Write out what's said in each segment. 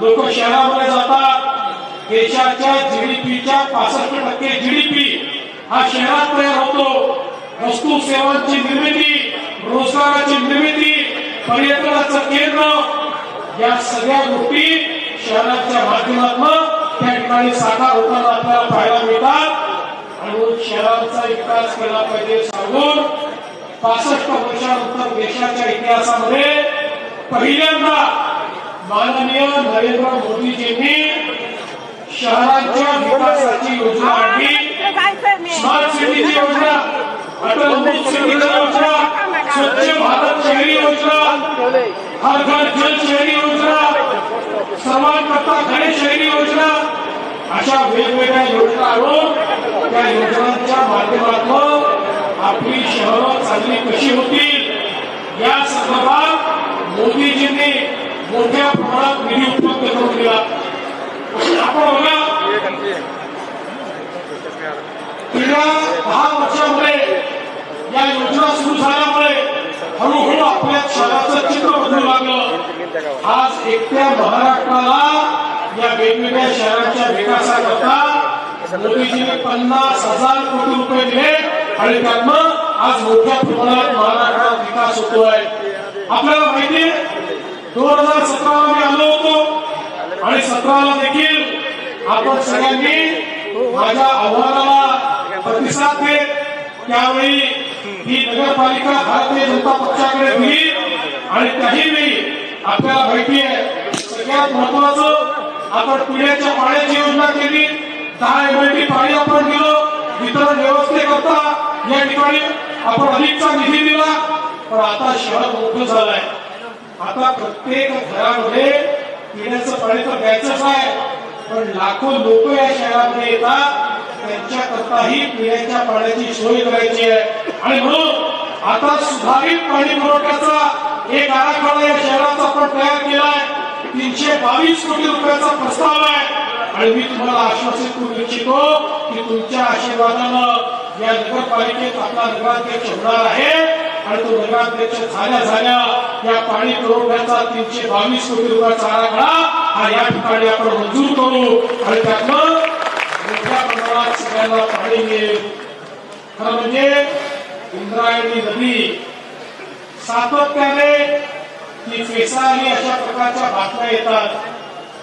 लोक शहरामध्ये जातात. देशाच्या जीडीपीच्या पासष्ट टक्के जीडीपी हा शहरात तयार होतो. वस्तू सेवांची निर्मिती रोजगाराची निर्मिती पर्यटनाचं केंद्र या सगळ्या गोष्टी शहराच्या माध्यमातून त्या ठिकाणी साकार होताना आपल्याला पाहायला मिळतात. आणि म्हणून शहराचा विकास केला पाहिजे सांगून पासष्ट वर्षानंतर देशाच्या इतिहासामध्ये पहिल्यांदा माननीय नरेंद्र मोदीजींनी शहरांच्या विकासाची योजना आणली स्मार्ट सिटीची योजना अटल अमृत योजना स्वच्छ भारत शहरी योजना हर घर जल शहरी योजना समान सर्वांकरता घरे शहरी योजना अशा वेगवेगळ्या योजना आणून त्या योजनांच्या माध्यमातून आपली शहरं चांगली कशी होतील या संदर्भात मोदीजींनी मोठ्या प्रमाणात निधी उपलब्ध करून दिला. आपण बघा गेल्या दहा वर्षामध्ये या योजना सुरू झाल्यामुळे हळूहळू आपल्या शहराचं चित्र बदलू लागलं. आज एकट्या महाराष्ट्राला या वेगवेगळ्या शहरांच्या विकासाकरता मोदीजीने पन्नास हजार कोटी रुपये दिले. आणि त्यातनं आज मोठ्या प्रमाणात महाराष्ट्रात विकास होतोय. आपल्याला माहिती दोन हजार सतराला मी आलो होतो. आणि सतराला देखील आपण सगळ्यांनी माझ्या आव्हानाला प्रतिसाद देत त्यावेळी ही नगरपालिका भारतीय जनता पक्षाकडे दिली आणि काही वेळी आपल्याला माहिती आहे सगळ्यात महत्वाचं आपण पिण्याच्या पाण्याची योजना केली. दहा एमएलटी पाणी आपण दिलं. वितरण व्यवस्थेकरता या ठिकाणी आपण अधिकचा निधी दिला. पण आता शहर मोठं झालंय. आता प्रत्येक घरामध्ये पिण्याचं पाणी तर द्यायचंच आहे. पण लाखो लोक या शहरामध्ये येतात. त्यांच्याकरताही पिण्याच्या पाण्याची सोय करायची आहे. आणि म्हणून आता सुधारित पाणी पुरवठ्याचा एक आराखडा या शहराचा आपण तयार केलाय. तीनशे बावीस कोटी रुपयाचा प्रस्ताव आहे. आणि मी तुम्हाला आश्वासित करू इच्छितो की तुमच्या आशीर्वादानं या नगरपालिकेत आपला नगराध्यक्ष होणार आहे. आणि तो नगराध्यक्ष झाल्या झाल्या. या पाणी पुरवठ्याचा तीनशे बावीस कोटी रुपयाचा आराखडा हा या ठिकाणी आपण मंजूर करू. आणि त्यातनं मोठ्या प्रमाणात सगळ्यांना पाणी मिळेल. खरं म्हणजे इंद्रायणी नदी सातत्याने ही फेसाळली अशा प्रकारच्या बातम्या येतात.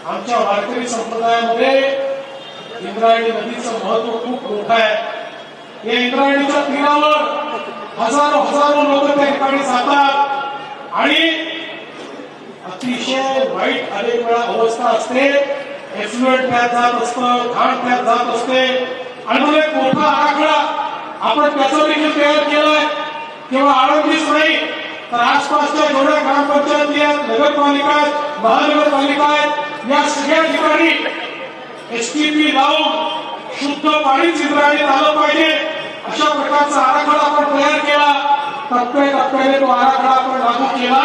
आमच्या वारकरी संप्रदायामध्ये इंद्रायणी नदीचं महत्त्व खूप मोठं आहे. या इंद्रायणीच्या तीरावर हजारो हजारो लोक त्या ठिकाणी जातात. आणि अतिशय वाईट अनेक वेळा अवस्था असते. एक्सिडेंट त्यात जात असतं घाण त्यात जात असते. आणि म्हणून एक मोठा आराखडा आपण त्याचा देखील तयार केलाय. किंवा आळंदीच नाही तर आसपासच्या जेवढ्या ग्रामपंचायती आहेत नगरपालिका आहेत महानगरपालिका आहेत या सगळ्या ठिकाणी एसटीपी लावून शुद्ध पाणीच चित्राने आलं पाहिजे. अशा प्रकारचा आराखडा आपण तयार केला. टप्प्याटप्प्याने तो आराखडा आपण लागू केला.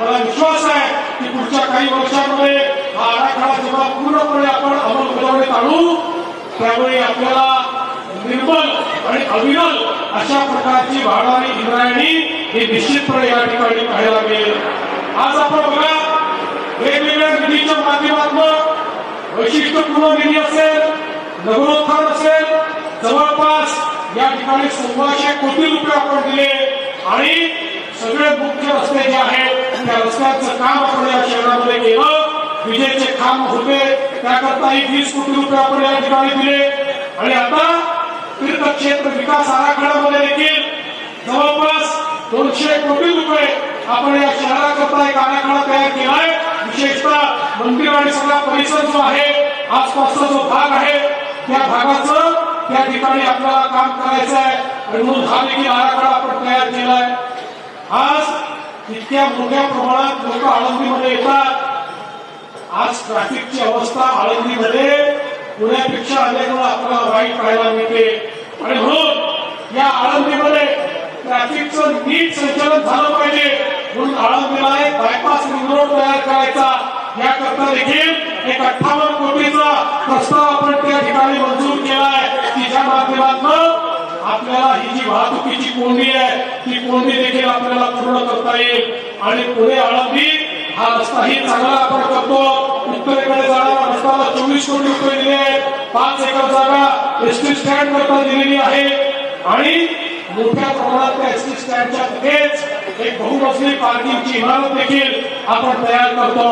मला विश्वास आहे की पुढच्या काही वर्षांमध्ये हा आराखडा जेव्हा पूर्णपणे आपण अंमलबजावणीत आणू त्यावेळी आपल्याला निर्मल आणि अविरल अशा प्रकारची वाढणारी इंद्रायणी ही निश्चितपणे या ठिकाणी पाहायला मिळेल. आज आपण बघा वेगवेगळ्या निधीच्या माध्यमातून वैशिष्ट्यपूर्ण निधी असेल नगरोत्थान असेल जवळपास या ठिकाणी सव्वाशे कोटी रुपये आपण दिले आणि सगळे मुख्य रस्ते जे आहेत त्या रस्त्यांचं काम आपण या शहरामध्ये केलं. विजेचे खांब होते त्याकरताही वीस कोटी रुपये आपण या ठिकाणी दिले. आणि आता तीर्थक्षेत्र विकास आराखड्यामध्ये देखील जवळपास दोनशे कोटी रुपये आपण या शहराकरता एक आराखडा तयार केलाय विशेषतः मंदिर आणि सगळा परिसर जो आहे आसपासचा जो भाग आहे त्या भागाचं त्या ठिकाणी आपल्याला काम करायचं आहे. आणि म्हणून हा देखील आराखडा आपण तयार केलाय आज इतक्या मोठ्या प्रमाणात लोक आळंदीमध्ये येतात. आज ट्रॅफिकची अवस्था आळंदीमध्ये पुण्यापेक्षा अनेक वेळा आपल्याला वाईट पाहायला मिळते. आणि म्हणून या आळंदीमध्ये ट्रॅफिकचं नीट संचालन झालं पाहिजे. म्हणून आळंदीला एक बायपास रिंग रोड तयार करायचा. याकरता देखील एक अठ्ठावन्न कोटीचा प्रस्ताव आपण त्या ठिकाणी मंजूर माध्यमातून आपल्याला ही जी वाहतुकीची कोंडी आहे ती कोंडी देखील आपल्याला पूर्ण करता येईल. आणि पुणे आळंदी हा रस्ताही चांगला आपण करतो. उत्तरेकडे जाणारा रस्त्याला चोवीस कोटी रुपये दिले आहेत. पाच एकर जागा एस टी स्टँड करता दिलेली आहे. आणि मोठ्या प्रमाणात त्या एस टी स्टँडच्या तिथेच एक बहुमजली पार्किंगची इमारत देखील आपण तयार करतो.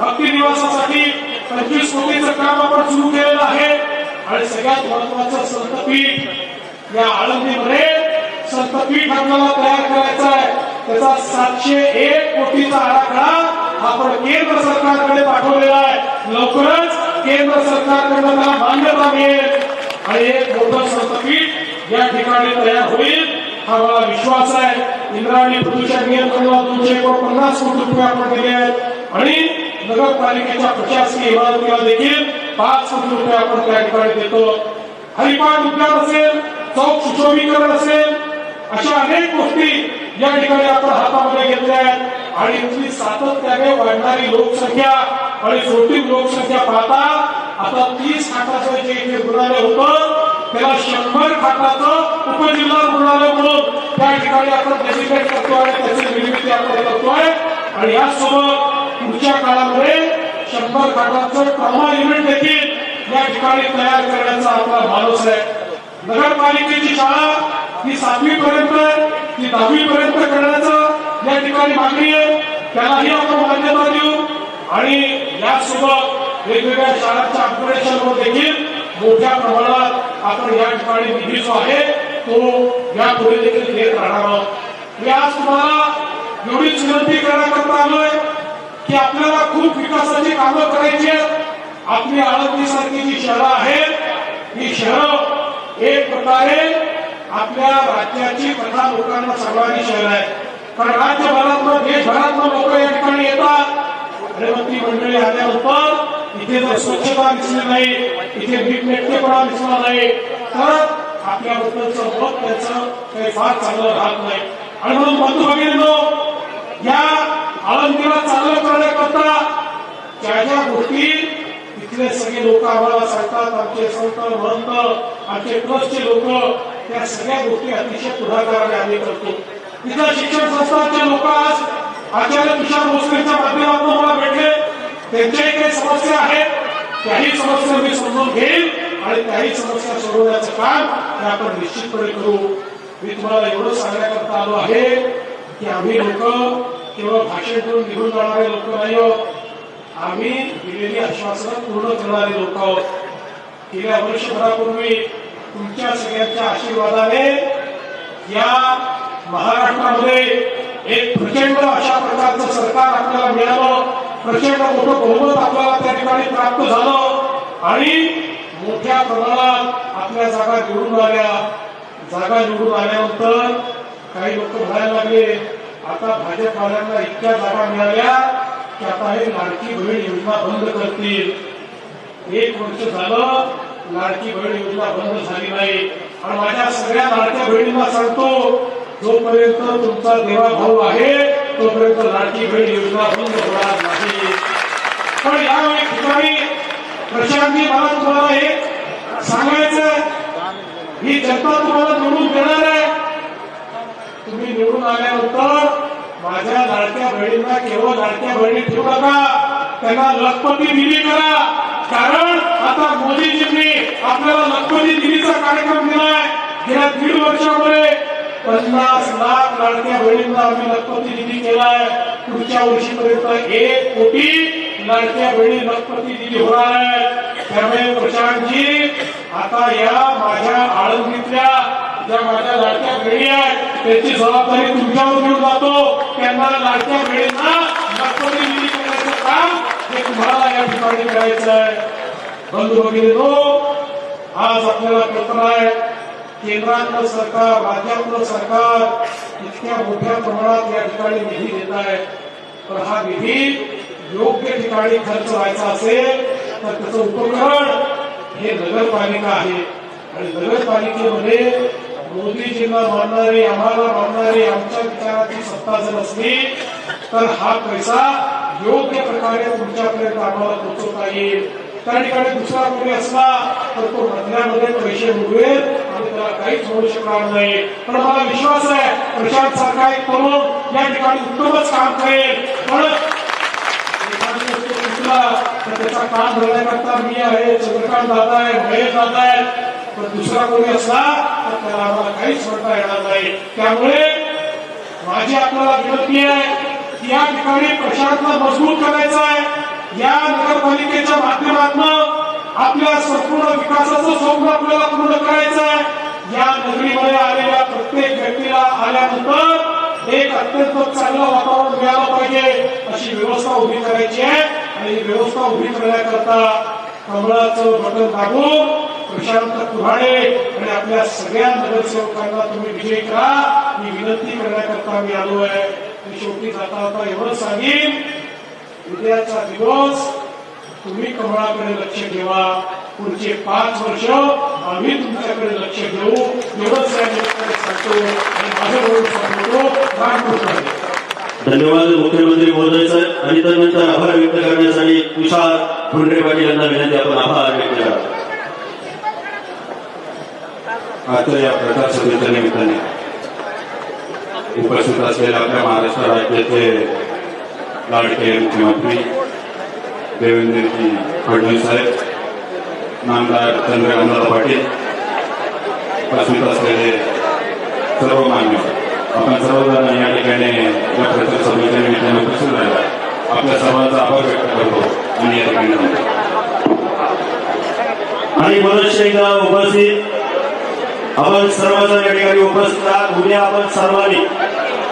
भक्ती निवासासाठी पंचवीस कोटीचं काम आपण सुरू केलेलं आहे. आणि सगळ्यात महत्वाचं संतपीठ या आळंदीमध्ये संतपीठ आपल्याला तयार करायचा आहे. त्याचा सातशे एक कोटीचा आराखडा आपण केंद्र सरकारकडे पाठवलेला आहे. लवकरच केंद्र सरकारकडे त्याला मान्यता मिळेल आणि एक मोठं संतपीठ या ठिकाणी तयार होईल हा मला विश्वास आहे. इंद्राणी प्रदूषण नियंत्रणाला दोनशे एकोणपन्नास कोटी रुपये आपण दिले आहेत. आणि नगरपालिकेच्या प्रशासकीय इमारतीला देखील पाच कोटी रुपये आपण त्या ठिकाणी देतो. हरिपाठ उद्यान असेल चौक सुशोभीकरण असेल अशा अनेक गोष्टी या ठिकाणी आपण हातामध्ये घेतल्या आहेत. आणि इथली सातत्याने वाढणारी लोकसंख्या आणि छोटी लोकसंख्या पाहता आता तीस खाटाचं जे इथे रुग्णालय होतं त्याला शंभर खाटाचं उपजिल्हा रुग्णालय म्हणून त्या ठिकाणी आपण डेसिपेट करतोय आणि त्याची निर्मिती आपण करतोय. आणि यासोबत पुढच्या काळामध्ये शंभर खाटाचं ट्रॉमा युनिट देखील या ठिकाणी तयार करण्याचा आपला माणूस आहे. नगरपालिकेची शाळा ही सातवी पर्यंत ती दहावी पर्यंत करण्याचं या ठिकाणी मागणी आहे. त्यालाही आपण मान्यता देऊ. आणि यासोबत वेगवेगळ्या शाळांच्या अपग्रेडेशनवर देखील मोठ्या प्रमाणात आपण या ठिकाणी निधी जो आहे तो यापुढे देखील घेत राहणार आहोत. मी आज तुम्हाला एवढीच विनंती करण्याकरता आलोय. की आपल्याला खूप विकासाची कामं करायची आहेत. आपली आळंदी सारखी जी शहरं आहेत ही शहरं एक प्रकारे आपल्या राज्याची प्रधान लोकांना सर्वांनी शहर आहे. कारण राज्यभरातनं देशभरातनं लोक या ठिकाणी येतात. आणि मग मंडळी आल्यानंतर इथे जर स्वच्छता दिसली नाही इथे नीटनेटकेपणा दिसला नाही. तर आपल्याबद्दलचं मत त्याचं काही फार चांगलं राहत नाही. आणि म्हणून बंधू भगिनींनो या आळंदीला चांगलं करण्याकरता ज्या ज्या गोष्टी तिथले सगळे लोक आम्हाला सांगतात आमचे संत महंत आमचे ट्रस्टचे लोक त्या सगळ्या गोष्टी अतिशय पुढाकाराने आम्ही करतो. तिथल्या शिक्षण संस्थांचे लोक आज आचार्य तुषार भोसलेच्या माध्यमातून मला भेटले. त्यांच्याही काही समस्या आहेत. त्याही समस्या मी समजून घेईल आणि त्याही समस्या सोडवण्याचं काम हे आपण निश्चितपणे करू. मी तुम्हाला एवढं सांगण्याकरता आलो आहे की आम्ही लोक केवळ भाषण करून निघून जाणारे लोक नाही आहोत. आम्ही दिलेली आश्वासनं पूर्ण करणारे लोक आहोत. गेल्या वर्षभरापूर्वी तुमच्या सगळ्यांच्या आशीर्वादाने या महाराष्ट्रामध्ये एक प्रचंड अशा प्रकारचं सरकार आपल्याला मिळालं. प्रचंड मोठं बहुमत आपल्याला त्या ठिकाणी प्राप्त झालं. आणि मोठ्या प्रमाणात आपल्या जागा निवडून आल्या. जागा निवडून आल्यानंतर काही लोक म्हणायला लागले आता भाजपवाल्यांना इतक्या जागा मिळाल्या की आता हे लाडकी बहीण योजना बंद करतील. एक वर्ष झालं लाडकी बहीण योजना बंद झाली नाही. आणि माझ्या सगळ्या लाडक्या बहिणींना सांगतो जोपर्यंत तुमचा देवा भाऊ आहे तोपर्यंत लाडकी बहीण योजना बंद होणार नाही. पण यावेळी ठिकाणी प्रशांती मला तुम्हाला हे सांगायचं ही जनता तुम्हाला निवडून देणार आहे. तुम्ही निवडून आल्यानंतर माझ्या लाडक्या बहिणींना केवळ लाडक्या बहिणी ठेवू नका. त्यांना लखपती दिली करा. कारण आता मोदीजींनी आपल्याला लखपती दिलीचा कार्यक्रम दिलाय. गेल्या दीड वर्षामध्ये पन्नास लाख लाडक्या बहिणींना आम्ही लखपती निधी केलाय. पुढच्या वर्षीपर्यंत एक कोटी लाडक्या बहिणी लखपती निधी होणार आहे त्यामुळे प्रशांतजी आता या माझ्या आळंदीतल्या ज्या माझ्या लाडक्या बहिणी आहेत त्याची जबाबदारी तुमच्यावर घेऊन जातो. त्यांना लाडक्या बहिणींना लखपती निधी करण्याचं काम हे तुम्हाला या ठिकाणी करायचं आहे. बंधू भगिनीनो आज आपल्याला कल्पना आहे केंद्रातलं सरकार राज्यातलं सरकार इतक्या मोठ्या प्रमाणात या ठिकाणी निधी देत आहे. पण हा निधी योग्य ठिकाणी खर्च व्हायचा असेल तर त्याचं उपकरण हे नगरपालिका आहे. आणि नगरपालिकेमध्ये मोदीजींना मानणारी आम्हाला मानणारी आमच्या विचाराची सत्ता जर असली तर हा पैसा योग्य प्रकारे तुमच्यापर्यंत आम्हाला पोहोचवता येईल. त्या ठिकाणी दुसरा कोणी असला तर तो मधल्यामध्ये पैसे मिळवेल आणि त्याला काहीच होऊ शकणार नाही. पण मला विश्वास आहे प्रशांत सारखा एक तरुण या ठिकाणी उत्तमच काम करेल. पण त्याचा काम करण्याकरता मी आहे चंद्रकांत दादा आहे महेश दादा आहे पण दुसरा कोणी असला तर त्याला आम्हाला काहीच म्हणता येणार नाही. त्यामुळे माझी आपल्याला विनंती आहे की या ठिकाणी प्रशासनाला मजबूत करायचं आहे. या नगरपालिकेच्या माध्यमातून आपल्या संपूर्ण विकासाचं स्वप्न आपल्याला पूर्ण करायचं आहे. या नगरीमध्ये आलेल्या प्रत्येक व्यक्तीला आल्यानंतर एक अत्यंत चांगलं वातावरण मिळालं पाहिजे. अशी व्यवस्था उभी करायची आहे. आणि व्यवस्था उभी करण्याकरता कमळाचं बटन दाबून प्रशांत कुऱ्हाडे आणि आपल्या सगळ्या नगरसेवकांना तुम्ही विजय करा. ही विनंती करण्याकरता मी आलो आहे. आणि शेवटी जाता आता एवढं सांगेन उद्याचा दिवस तुम्ही कमळाकडे लक्ष ठेवा. पुढचे पाच वर्ष आम्ही तुमच्याकडे लक्ष देऊ. एवढंच सांगतो आणि माझं म्हणून सांगतो धन्यवाद मुख्यमंत्री महोदय साहेब. आणि त्यानंतर आभार व्यक्त करण्यासाठी तुषार फुंडरे पाटील यांना विनंती आपण आभार व्यक्त करा आजच्या या प्रचार सभेच्या निमित्ताने उपस्थित असलेल्या आपल्या महाराष्ट्र राज्याचे लाडके मुख्यमंत्री देवेंद्रजी फडणवीस साहेब नामदार चंद्रकांतदादा पाटील उपस्थित असलेले सर्व मान्य. आपण सर्वजण या ठिकाणी या प्रचार सभेच्या निमित्ताने उपस्थित राहिला. आपल्या सर्वांचा आभार व्यक्त करतो आणि या ठिकाणी आणि बरेचसे उपस्थित. आपण सर्वजण या ठिकाणी उपस्थित आहात. उद्या आपण सर्वांनी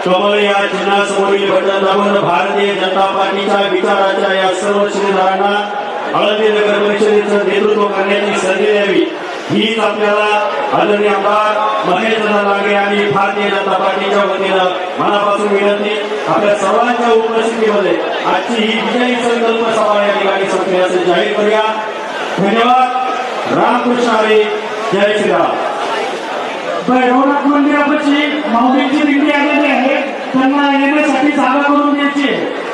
कमळ या चिन्हासमोरील बटन दाबून भारतीय जनता पार्टीच्या विचाराच्या या सर्व शिलेदारांना हळदी नगर परिषदेचं नेतृत्व करण्याची संधी द्यावी. हीच आपल्याला आदरणीय आमदार महेंद्र लागे आणि भारतीय जनता पार्टीच्या वतीनं मनापासून विनंती आपल्या सर्वांच्या उपस्थितीमध्ये आजची ही विजयी संकल्प सभा या ठिकाणी संपली असे जाहीर करूया. धन्यवाद. रामकृष्ण हरी. जय श्रीराम. भैरवनाथ मंदिरापाशी भाविकांची दिंडी आलेली आहे. त्यांना येण्यासाठी जागा करून द्यायची आहे.